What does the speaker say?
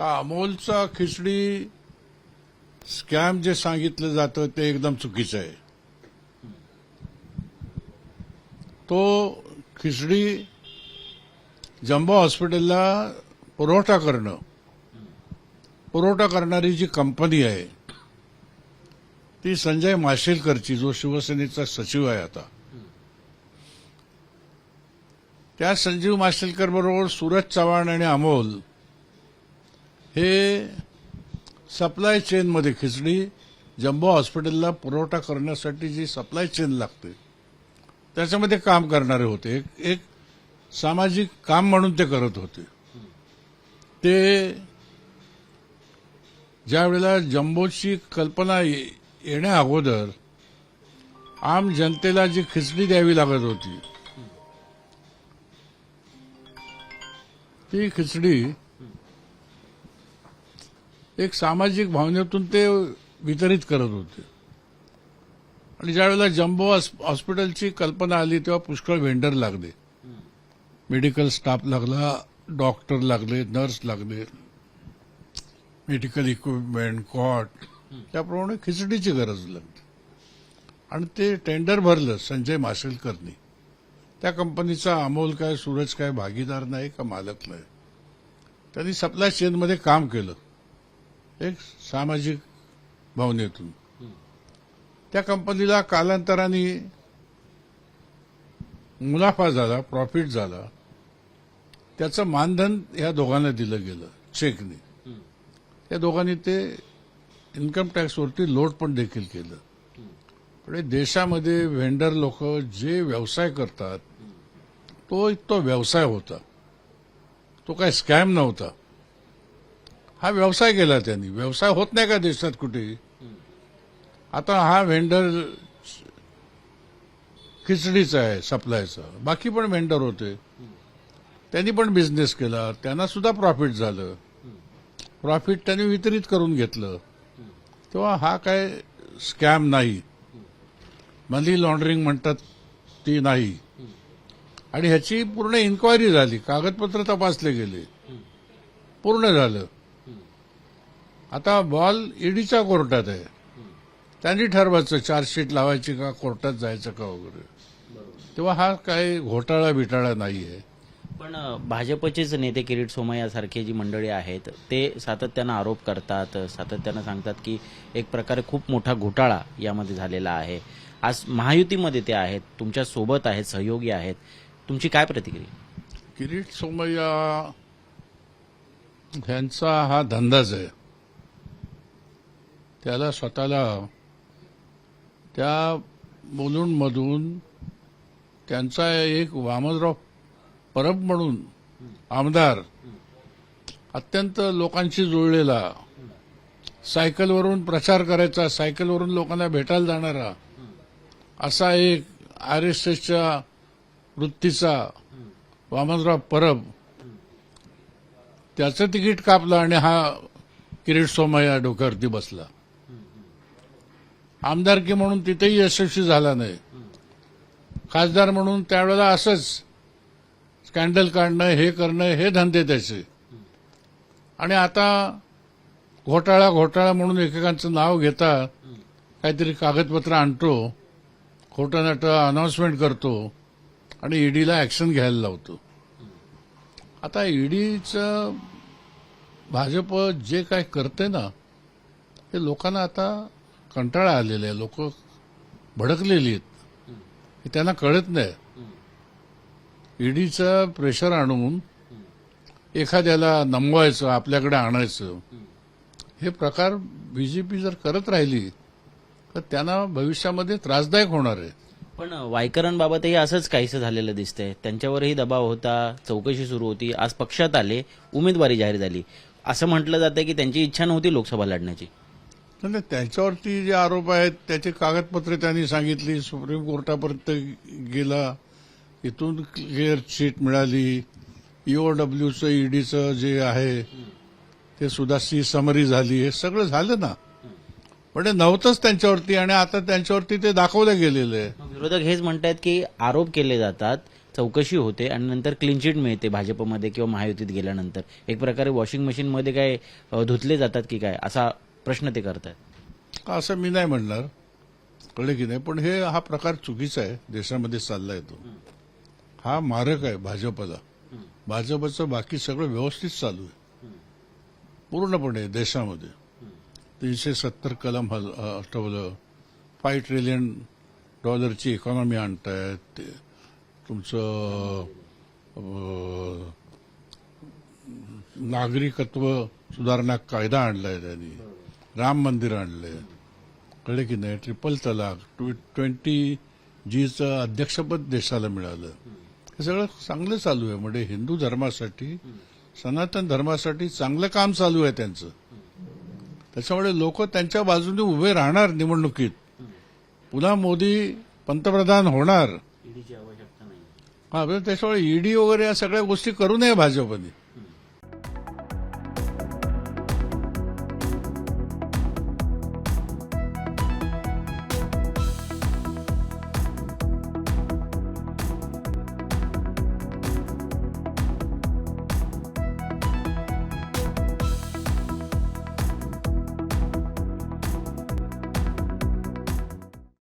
आता अमोलचा खिचडी स्कॅम जे सांगितलं जातं ते एकदम चुकीचं आहे. तो खिचडी जम्बो हॉस्पिटलला पुरवठा करणं पुरवठा करणारी जी कंपनी आहे ती संजय माशेलकरची जो शिवसेनेचा सचिव आहे आता. त्या संजीव माशेलकर बरोबर सूरज चव्हाण आणि अमोल हे सप्लाय चेनमध्ये खिचडी जम्बो हॉस्पिटलला पुरवठा करण्यासाठी जी सप्लाय चेन लागते त्याच्यामध्ये काम करणारे होते. एक, एक सामाजिक काम म्हणून ते करत होते. ते ज्या वेळेला जम्बोची कल्पना येण्या अगोदर आम जनतेला जी खिचडी द्यावी लागत होती ती खिचडी एक सामाजिक भावनेतून ते वितरित करत होते. आणि ज्यावेळेला जम्बो हॉस्पिटलची कल्पना आली तेव्हा पुष्कळ व्हेंडर लागले. मेडिकल स्टाफ लागला डॉक्टर लागले नर्स लागले मेडिकल इक्विपमेंट कॉट त्याप्रमाणे खिचडीची गरज लागली. आणि ते टेंडर भरलं संजय माशेलकरनी. त्या कंपनीचा अमोल काय सूरज काय भागीदार नाही का मालक नाही. त्यांनी सप्लाय चेनमध्ये काम केलं. एक सामाजिक भावनेतून. त्या कंपनीला कालांतराने मुनाफा झाला प्रॉफिट झाला. त्याचं मानधन या दोघांना दिलं गेलं चेकने त्या दोघांनी ते इन्कम टॅक्सवरती लोड पण देखील केलं. पण देशामध्ये व्हेंडर लोक जे व्यवसाय करतात तो तो व्यवसाय होता. तो काय स्कॅम नव्हता. हा व्यवसाय केला त्यांनी. व्यवसाय होत नाही का देशात कुठे? आता हा व्हेंडर खिचडीचा आहे सप्लायचा. बाकी पण व्हेंडर होते. त्यांनी पण बिझनेस केला. त्यांना सुद्धा प्रॉफिट झालं. प्रॉफिट त्यांनी वितरित करून घेतलं. तेव्हा हा काय स्कॅम नाही. मनी लॉन्ड्रिंग म्हणतात ती नाही. आणि ह्याची पूर्ण इन्क्वायरी झाली. कागदपत्र तपासले गेले. पूर्ण झालं. आता बॉल ईडीच्या कोर्टात आहे. त्यांनी ठरवायचं चार्जशीट लावायची का कोर्टात जायचं का वगैरे. तेव्हा हा काय घोटाळा बिटाळा नाही आहे पण भाजपचेच नेते किरीट सोमय्या सारखे जी मंडळी आहेत ते सातत्यानं आरोप करतात सातत्यानं सांगतात की एक प्रकारे खूप मोठा घोटाळा यामध्ये झालेला आहे. आज महायुतीमध्ये ते आहेत तुमच्यासोबत आहेत सहयोगी आहेत. तुमची काय प्रतिक्रिया? किरीट सोमय्या ह्यांचा हा धंदाच आहे. त्याला स्वतःला त्या मुलुंडमधून त्यांचा एक वामनराव परब म्हणून आमदार अत्यंत लोकांशी जुळलेला सायकलवरून प्रचार करायचा सायकलवरून लोकांना भेटायला जाणारा असा एक आर एस एसच्या वृत्तीचा वामनराव परब त्याचं तिकीट कापलं आणि हा किरीट सोमय्या डोक्यावरती बसला. आमदारकी म्हणून तिथेही यशस्वी झाला नाही. खासदार म्हणून त्यावेळेला असंच स्कॅन्डल काढणं हे करणं हे धंदे त्याचे आणि आता घोटाळा घोटाळा म्हणून एकेकांचं नाव घेता काहीतरी कागदपत्र आणतो खोटं नाटं अनाऊन्समेंट करतो आणि ईडीला ऍक्शन घ्यायला लावतो. आता ईडीचं भाजप जे काय करते ना ते लोकांना आता कंटाळा आलेला आहे लोक भडकलेली आहेत. हे त्यांना कळत नाही. ईडीचा प्रेशर आणून एखाद्याला नमवायचं आपल्याकडे आणायचं हे प्रकार बीजेपी जर करत राहिली तर त्यांना भविष्यामध्ये त्रासदायक होणार आहे. पण वायकरांबाबतही असंच काहीसं झालेलं दिसतंय. त्यांच्यावरही दबाव होता चौकशी सुरू होती. आज पक्षात आले उमेदवारी जाहीर झाली. असं म्हटलं जातं की त्यांची इच्छा नव्हती लोकसभा लढण्याची. नाही त्यांच्यावरती जे आरोप आहेत त्याचे कागदपत्रे त्यांनी सांगितली. सुप्रीम कोर्टापर्यंत गेला. इथून क्लिअर शीट मिळाली. ईओडब्ल्यूचं ईडीचं जे आहे ते सुद्धा सी समरी झाली. हे सगळं झालं ना. पण ते नव्हतंच त्यांच्यावरती आणि आता त्यांच्यावरती ते दाखवलं गेलेलं आहे. विरोधक हेच म्हणतात की आरोप केले जातात चौकशी होते आणि नंतर क्लीन चिट मिळते भाजपमध्ये किंवा महायुतीत गेल्यानंतर. एक प्रकारे वॉशिंग मशीनमध्ये काय धुतले जातात की काय? असा प्रश्न ते करतायत. का असं मी नाही म्हणणार. कळलं की नाही पण हे हा प्रकार चुकीचा आहे. देशामध्ये चालला येतो. हा मारक आहे भाजपला भाजपचं बाकी सगळं व्यवस्थित चालू आहे. पूर्णपणे देशामध्ये. तीनशे सत्तर कलम हल- हटवलं. फाय ट्रिलियन डॉलरची इकॉनॉमी आणतायत. ते तुमचं नागरिकत्व सुधारणा कायदा आणलाय त्यांनी. राम मंदिर आणलंय. कळले की नाही? ट्रिपल तलाक ट्वेंटी जीचं अध्यक्षपद देशाला मिळालं. हे सगळं चांगलं चालू आहे. म्हणजे हिंदू धर्मासाठी सनातन धर्मासाठी चांगलं काम चालू आहे त्यांचं. त्याच्यामुळे लोक त्यांच्या बाजूने उभे राहणार निवडणुकीत. पुन्हा मोदी पंतप्रधान होणार. हा त्याच्यामुळे ईडी वगैरे या सगळ्या गोष्टी करू नये भाजपने.